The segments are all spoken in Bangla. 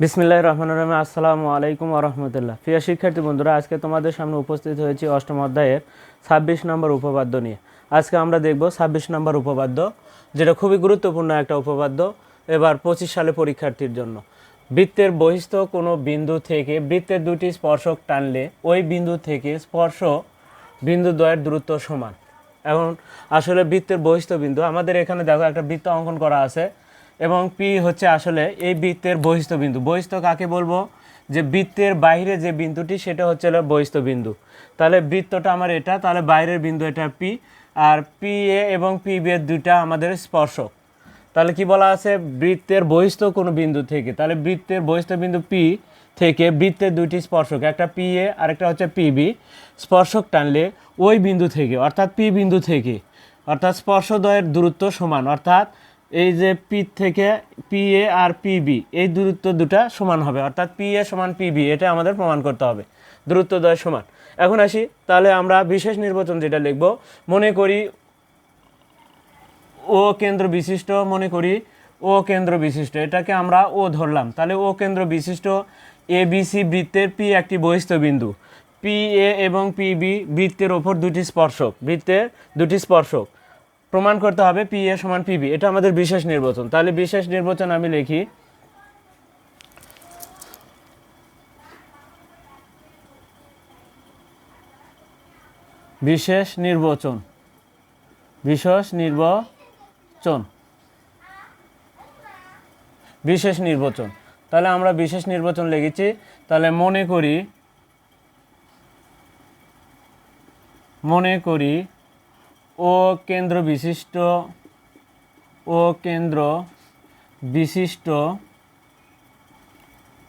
বিসমিল্লাহ রহমান রহিম। আসসালামু আলাইকুম রহমতুল্লাহ। প্রিয় শিক্ষার্থী বন্ধুরা, আজকে তোমাদের সামনে উপস্থিত হয়েছি অষ্টম অধ্যায়ের ছাব্বিশ নম্বর উপপাদ্য নিয়ে। আজকে আমরা দেখব ছাব্বিশ নম্বর উপপাদ্য, যেটা খুবই গুরুত্বপূর্ণ একটা উপপাদ্য, এবার পঁচিশ সালে পরীক্ষার্থীর জন্য। বৃত্তের বহিস্থ কোনো বিন্দু থেকে বৃত্তের দুটি স্পর্শক টানলে ওই বিন্দু থেকে স্পর্শ বিন্দু দ্বয়ের দূরত্ব সমান। এখন আসলে বৃত্তের বহিস্থ বিন্দু, আমাদের এখানে দেখো একটা বৃত্ত অঙ্কন করা আছে। এবং পি হচ্ছে আসলে এই বৃত্তের বহিস্থ বিন্দু বহিস্থ কাকে বলব? যে বৃত্তের বাইরে যে বিন্দুটি, সেটা হচ্ছে বহিস্থ বিন্দু তাহলে বৃত্তটা আমার এটা, তাহলে বাইরের বিন্দু এটা পি আর পি এ এবং পি বি এর দুইটা আমাদের স্পর্শক। তাহলে কি বলা আছে? বৃত্তের বহিস্থ কোনো বিন্দু থেকে। তাহলে বৃত্তের বহিস্থ বিন্দু পি থেকে বৃত্তের দুইটি স্পর্শক, একটা পি এ আরেকটা হচ্ছে পি বি স্পর্শক টানলে ওই বিন্দু থেকে, অর্থাৎ পি বিন্দু থেকে, অর্থাৎ স্পর্শদ্বয়ের দূরত্ব সমান, অর্থাৎ এই যে পি থেকে পি এ আর পি বি এই দূরত্ব দুটা সমান হবে। অর্থাৎ পি এ সমান পি বি এটা আমাদের প্রমাণ করতে হবে। দূরত্বদ্বয় সমান। এখন আসি, তাহলে আমরা বিশেষ নির্বাচন যেটা লিখব, মনে করি ও কেন্দ্র বিশিষ্ট, মনে করি ও কেন্দ্র বিশিষ্ট। এটাকে আমরা ও ধরলাম। তাহলে ও কেন্দ্র বিশিষ্ট এ বিসি বৃত্তের পি একটি বহিষ্ঠ বিন্দু। পি এ এবং পি বি বৃত্তের ওপর দুটি স্পর্শক, বৃত্তের দুটি স্পর্শক। প্রমাণ করতে হবে পি এ সমান পি বি এটা আমাদের বিশেষ নির্বাচন। তাহলে বিশেষ নির্বাচন আমি লিখি। বিশেষ নির্বাচন। বিশেষ নির্বাচন। বিশেষ নির্বাচন। তাহলে আমরা বিশেষ নির্বাচন লিখেছি। তাহলে মনে করি মনে করি ও কেন্দ্র বিশিষ্ট, ও কেন্দ্র বিশিষ্ট,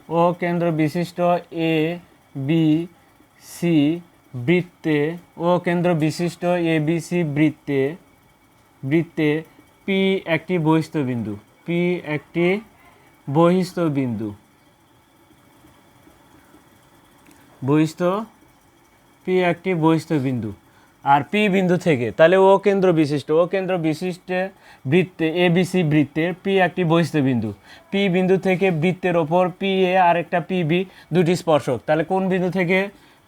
ও কেন্দ্র বিশিষ্ট এ বি সি বৃত্তে, ও কেন্দ্র বিশিষ্ট এ বি সি বৃত্তে বৃত্তে পি একটি বহিস্থ বিন্দু পি একটি বহিস্থ বিন্দু বহিস্থ পি একটি বহিস্থ বিন্দু আর পি বিন্দু থেকে, তাহলে ও কেন্দ্র বিশিষ্ট, ও কেন্দ্র বিশিষ্ট বৃত্তে, এ বিসি বৃত্তের পি একটি বহিস্থ বিন্দু। পি বিন্দু থেকে বৃত্তের ওপর পি, এ, আর একটা পি, বি, দুটি স্পর্শক। তাহলে কোন বিন্দু থেকে?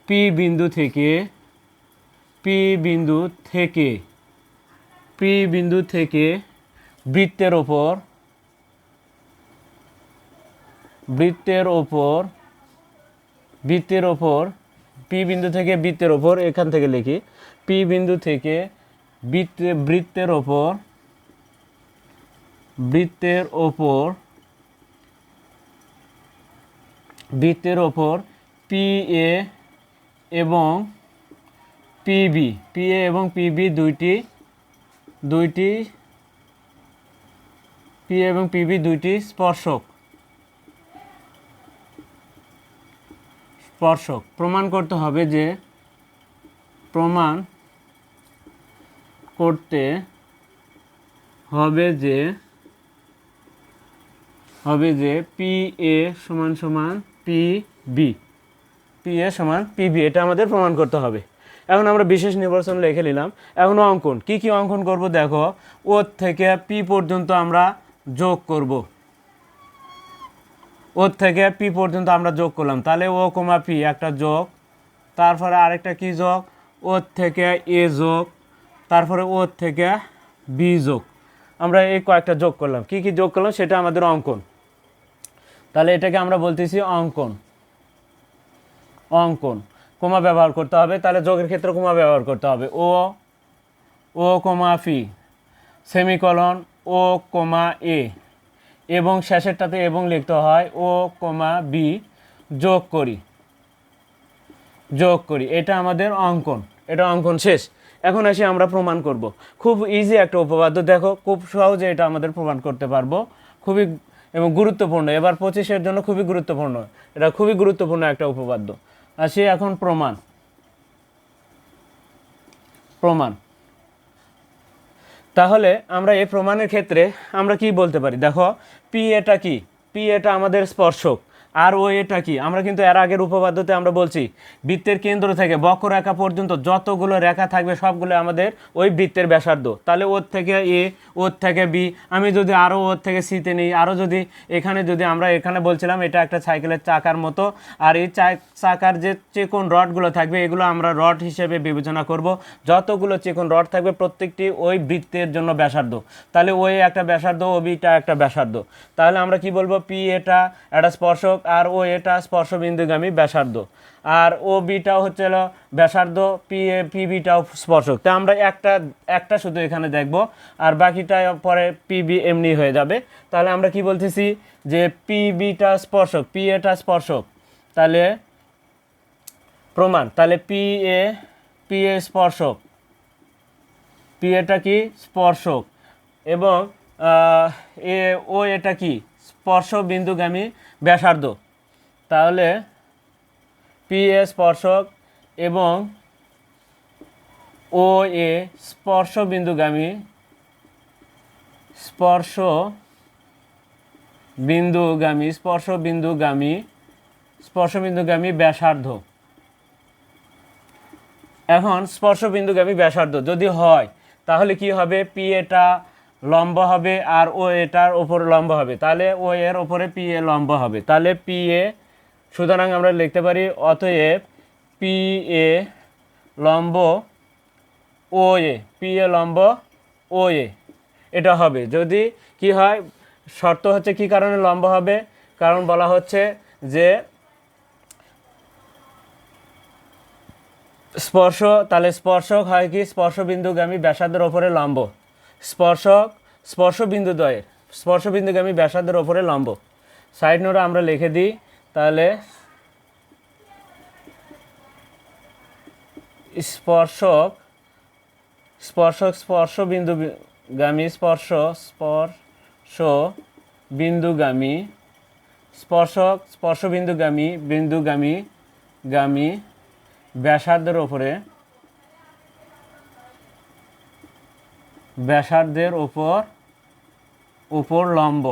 পি বিন্দু থেকে, পি বিন্দু থেকে, পি বিন্দু থেকে বৃত্তের ওপর বৃত্তের ওপর বৃত্তের ওপর, পি বিন্দু থেকে বৃত্তের ওপর, এখান থেকে লিখি। পি বিন্দু থেকে বৃত্তে বৃত্তের ওপর বৃত্তের ওপর বৃত্তের ওপর পি এ এবং পিবি। পি এ এবং পিবি দুইটি দুইটি পি এবং পিবি দুইটি স্পর্শক। স্পর্শক। প্রমাণ করতে হবে যে প্রমাণ করতে হবে যে হবে যে পি এ সমান সমান পি বি পি এ সমান পি বি এটা আমাদের প্রমাণ করতে হবে। এখন আমরা বিশেষ নির্বাচন লিখে নিলাম। এখন অঙ্কন, কি কি অঙ্কন করব দেখো। ওর থেকে পি পর্যন্ত আমরা যোগ করব। ওর থেকে পি পর্যন্ত আমরা যোগ করলাম। তাহলে ও কমা পি একটা যোগ, তারপরে আরেকটা কি যোগ? ওর থেকে এ যোগ তারপরে ওর থেকে বি যোগ। আমরা এই কয়েকটা যোগ করলাম। কি কি যোগ করলাম? সেটা আমাদের অঙ্কন। তাহলে এটাকে আমরা বলতেছি অঙ্কন। অঙ্কন। কোমা ব্যবহার করতে হবে। তাহলে যোগের ক্ষেত্রে কোমা ব্যবহার করতে হবে। ও ও কোমা ফি। সেমিকলন ও কোমা এ। এবং শেষেরটাতে এবং লিখতে হয় ও কোমা বি। যোগ করি। যোগ করি। এটা আমাদের অঙ্কন। এটা অঙ্কন শেষ। এখন আসি আমরা প্রমাণ করব। খুব ইজি একটা উপপাদ্য। দেখো, খুব সহজে এটা আমাদের প্রমাণ করতে পারব। খুবই এবং গুরুত্বপূর্ণ। এবার পঁচিশের জন্য খুবই গুরুত্বপূর্ণ। এটা খুবই গুরুত্বপূর্ণ একটা উপপাদ্য। আসি এখন প্রমাণ। প্রমাণ। তাহলে আমরা এই প্রমাণের ক্ষেত্রে আমরা কি বলতে পারি? দেখো পি এটা কি? পি এটা আমাদের স্পর্শক। আর ও এটা কি? আমরা কিন্তু এর আগের উপপাদ্যতে আমরা বলছি, বৃত্তের কেন্দ্র থেকে বক্ররেখা পর্যন্ত যতগুলো রেখা থাকবে সবগুলো আমাদের ওই বৃত্তের ব্যাসার্ধ। তাহলে ওর থেকে এ ওর থেকে বি আমি যদি আরও ওর থেকে সিতে নিই আরও যদি এখানে যদি আমরা এখানে বলছিলাম এটা একটা সাইকেলের চাকার মতো, আর এই চাকার যে চিকন রডগুলো থাকবে, এগুলো আমরা রড হিসেবে বিবেচনা করব। যতগুলো চিকন রড থাকবে, প্রত্যেকটি ওই বৃত্তের জন্য ব্যাসার্ধ। তাহলে ওই একটা ব্যাসার্ধ ও বিটা একটা ব্যাসার্ধ। তাহলে আমরা কি বলব? পি এটা একটা স্পর্শক আর ও এটা স্পর্শবিন্দুগামী ব্যাসার্ধ। আর ও বিটাও হচ্ছে হলো ব্যাসার্ধ, পি এ, পি বিটাও স্পর্শক। তা আমরা একটা একটা শুধু এখানে দেখব। আর বাকিটা পরে পি বি এমনি হয়ে যাবে। তাহলে আমরা কি বলতেছি যে পি বিটা স্পর্শক, পি এটা স্পর্শক। তাহলে প্রমাণ, তাহলে পি এ পি এ স্পর্শক। পি এটা কি? স্পর্শক। এবং এ, ও এটা কি? স্পর্শ বিন্দুগামী ব্যাসার্ধ। তাহলে পি এ স্পর্শক এবং ও এ স্পর্শ বিন্দুগামী স্পর্শ বিন্দুগামী স্পর্শ বিন্দুগামী স্পর্শ বিন্দুগামী ব্যাসার্ধ। এখন স্পর্শবিন্দুগামী ব্যাসার্ধ যদি হয়, তাহলে কি হবে? পি এটা লম্ব হবে আর ও এটার ওপর লম্ব হবে। তাহলে ও এর ওপরে পি এ লম্ব হবে। তাহলে পি এ, সুতরাং আমরা লিখতে পারি অতএব পি এ লম্ব ও এ পি এ লম্ব ও এ, এটা হবে। যদি কি হয়, শর্ত হচ্ছে কি কারণে লম্ব হবে? কারণ বলা হচ্ছে যে স্পর্শ, তাহলে স্পর্শক হয় কি? স্পর্শবিন্দুগামী ব্যাসার্ধের ওপরে লম্ব। স্পর্শক, স্পর্শবিন্দুদ্বয়ের। স্পর্শবিন্দুগামী ব্যাসার্ধের ওপরে লম্ব। সাইড নোটে আমরা লিখে দিই, তাহলে স্পর্শক স্পর্শক স্পর্শ বিন্দুগামী স্পর্শ স্পর্শ বিন্দুগামী স্পর্শক স্পর্শ বিন্দুগামী বিন্দুগামী গামী ব্যাসার্ধের ওপরে ব্যাসার্ধের ওপর উপর লম্ব।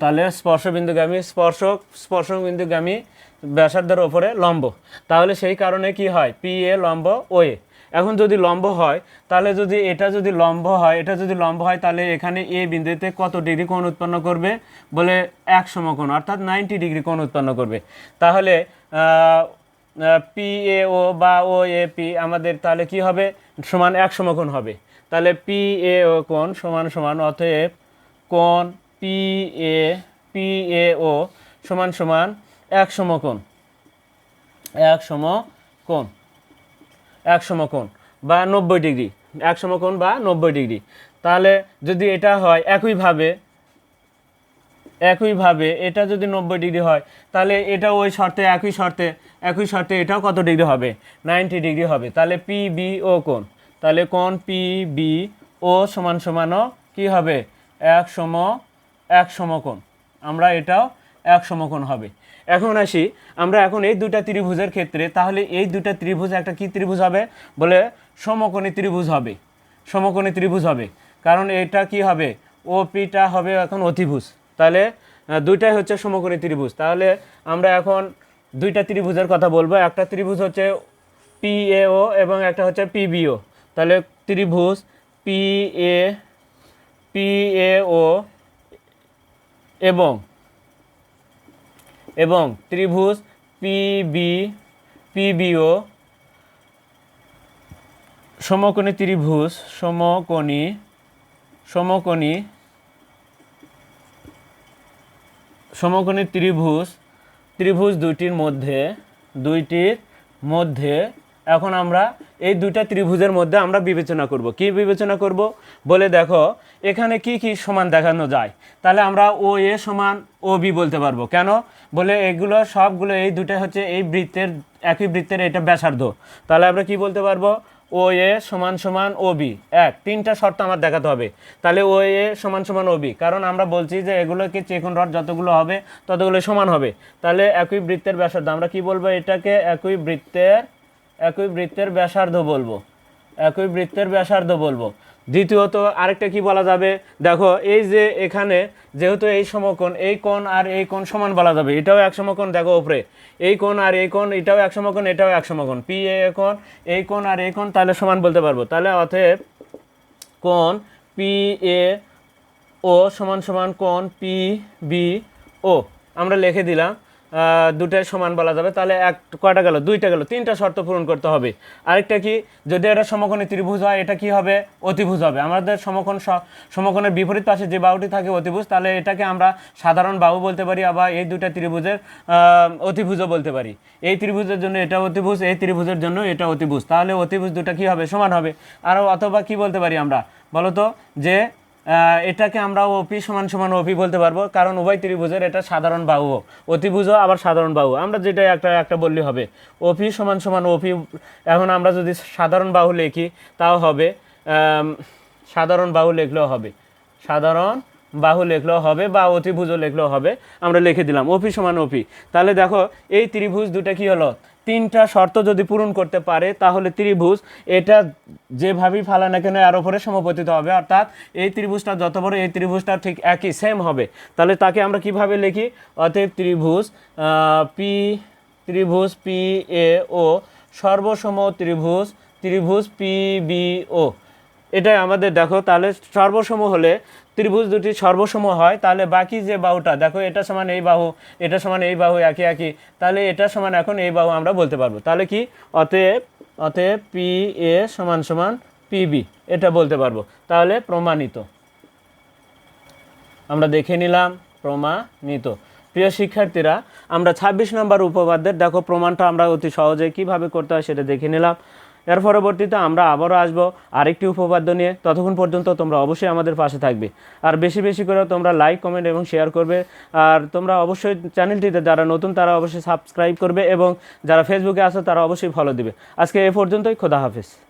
তাহলে স্পর্শবিন্দুগামী, স্পর্শক, স্পর্শবিন্দুগামী ব্যাসার্ধের ওপরে লম্ব। তাহলে সেই কারণে কি হয়? পি এ লম্ব ও এ এখন যদি লম্ব হয়, তাহলে যদি এটা যদি লম্ব হয়, এটা যদি লম্ব হয়, তাহলে এখানে এ বিন্দুতে কত ডিগ্রি কোণ উৎপন্ন করবে? বলে এক সমকোণ, অর্থাৎ নাইনটি ডিগ্রি কোণ উৎপন্ন করবে। তাহলে পি, এ, ও বা, ও, এ, পি আমাদের তাহলে কি হবে? সমান এক সমকোণ হবে। তাহলে পি, এ, ও কোণ সমান সমান, অতএব কোণ পি, এ পি, এ, ও সমান সমান এক সমকোণ। এক সমকোণ। এক সমকোণ বা নব্বই ডিগ্রি। এক সমকোণ বা নব্বই ডিগ্রি। তাহলে যদি এটা হয় একইভাবে একইভাবে এটা যদি নব্বই ডিগ্রি হয়, তাহলে এটা ওই শর্তে একই শর্তে একই শর্তে এটাও কত ডিগ্রি হবে? নাইনটি ডিগ্রি হবে। তাহলে পি বি ও কোণ? তাহলে কোণ পি বি ও সমান সমানও কী হবে? এক সম, এক সমকোণ আমরা এটাও এক সমকোণ হবে। এখন আসি, আমরা এখন এই দুটা ত্রিভুজের ক্ষেত্রে, তাহলে এই দুটা ত্রিভুজ, একটা কি ত্রিভুজ হবে? বলে সমকোণী ত্রিভুজ হবে। সমকোণী ত্রিভুজ হবে। কারণ এটা কি হবে? ও পিটা হবে এখন অতিভুজ। তাহলে দুইটাই হচ্ছে সমকোণী ত্রিভুজ। তাহলে আমরা এখন দুইটা ত্রিভুজের কথা বলব। একটা ত্রিভুজ হচ্ছে পি এ ও এবং একটা হচ্ছে পিবিও তাহলে ত্রিভুজ পি এ পি এ ও এবং এবং ত্রিভুজ পিবি পিবিও সমকোণী ত্রিভুজ, সমকোণী সমকোণী সমকোণী ত্রিভুজ ত্রিভুজ দুইটির মধ্যে দুইটির মধ্যে, এখন আমরা এই দুইটা ত্রিভুজের মধ্যে আমরা বিবেচনা করব। কি বিবেচনা করব? বলে দেখো, এখানে কি কি সমান দেখানো যায়? তাহলে আমরা ও, এ সমান ও, বি বলতে পারব। কেন? বলে এগুলো সবগুলো, এই দুটো হচ্ছে এই বৃত্তের, একই বৃত্তের এটা ব্যাসার্ধ। তাহলে আমরা কি বলতে পারব? ও এ সমান সমান ও বি। এক, তিনটা শর্ত আমার দেখাতে হবে। তাহলে ও এ সমান সমান ও বি। কারণ আমরা বলছি যে এগুলোকে চেকুন রড যতগুলো হবে, ততগুলো সমান হবে। তাহলে একই বৃত্তের ব্যাসার্ধ, আমরা কি বলব এটাকে? একই বৃত্তের একই বৃত্তের ব্যাসার্ধ বলব। একই বৃত্তের ব্যাসার্ধ বলব। দ্বিতীয়ত আরেকটা কি বলা যাবে? দেখো, এই যে এখানে যেহেতু এই সমকোণ, এই কোণ আর এই কোণ সমান বলা যাবে। এটাও এক সমকোণ, দেখো ওপরে এই কোণ আর এই কোণ, এটাও এক সমকোণ, এটাও এক সমকোণ। পি এ কোণ, এই কোণ আর এই কোণ, তাহলে সমান বলতে পারব। তাহলে অতএব কোণ পি এ ও সমান সমান কোণ পি বি ও। আমরা লিখে দিলাম দুটাই সমান বলা যাবে। তাহলে এক কয়টা গেল? দুইটা গেল। তিনটা শর্ত পূরণ করতে হবে। আরেকটা কি? যদি এটা সমকোণী ত্রিভুজ হয়, এটা কি হবে? অতিভুজ হবে। আমাদের সমকোণ সমকোণের বিপরীত পাশে যে বাহুটি থাকে অতিভুজ, তাহলে এটাকে আমরা সাধারণ বাহু বলতে পারি, আবার এই দুটা ত্রিভুজের অতিভুজও বলতে পারি। এই ত্রিভুজের জন্য এটা অতিভুজ, এই ত্রিভুজের জন্য এটা অতিভুজ। তাহলে অতিভুজ দুটা কি হবে? সমান হবে। আর অথবা কি বলতে পারি আমরা? বলো তো যে এটাকে আমরা ওপি সমান সমান ওপি বলতে পারব, কারণ উভয় ত্রিভুজের এটা সাধারণ বাহু অতিভুজও আবার সাধারণ বাহু। আমরা যেটা একটা একটা বললে হবে। ওপি সমান সমান ওপি এখন আমরা যদি সাধারণ বাহু লিখি, তাও হবে সাধারণ বাহু লিখলেও হবে। সাধারণ বাহু লেখলেও হবে বা অতিভুজও লেখলেও হবে, আমরা লিখে দিলাম ওপি সমান ওপি তাহলে দেখো, এই ত্রিভুজ দুটা কি হলো? তিনটা শর্ত যদি পূরণ করতে পারে, তাহলে ত্রিভুজ এটা যেভাবেই ফালা না কেন এর ওপরে সমপতিত হবে। অর্থাৎ এই ত্রিভুজটা যত বড়, এই ত্রিভুজটা ঠিক একই সেম হবে। তাহলে তাকে আমরা কীভাবে লিখি? অতএব ত্রিভুজ পি ত্রিভুজ পি এ ও সর্বসম ত্রিভুজ ত্রিভুজ পি বি ও এটাই আমাদের, দেখো, তাহলে সর্বসম হলে, ত্রিভুজ দুটি সর্বসম হয়, তাহলে বাকি যে বাহুটা, দেখো, এটা সমান এই বাহু, এটা সমান এই বাহু, একই একই, তাহলে এটা সমান এখন এই বাহু আমরা বলতে পারব। তাহলে কি? অতএব অতএব পি এ সমান সমান পিবি এটা বলতে পারব। তাহলে প্রমাণিত। আমরা দেখে নিলাম, প্রমাণিত। প্রিয় শিক্ষার্থীরা, আমরা ২৬ নম্বর উপপাদ্যের, দেখো, প্রমাণটা আমরা অতি সহজে কীভাবে করতে হয় সেটা দেখে নিলাম। এর পরবর্তীতে আমরা আবারও আসব আরেকটি উপপাদ্য নিয়ে। ততক্ষণ পর্যন্ত তোমরা অবশ্যই আমাদের পাশে থাকবে। আর বেশি বেশি করে তোমরা লাইক কমেন্ট এবং শেয়ার করবে। আর তোমরা অবশ্যই চ্যানেলটিতে যারা নতুন, তারা অবশ্যই সাবস্ক্রাইব করবে এবং যারা ফেসবুকে আসো তারা অবশ্যই ফলো দিবে। আজকে এ পর্যন্তই, খোদা হাফেজ।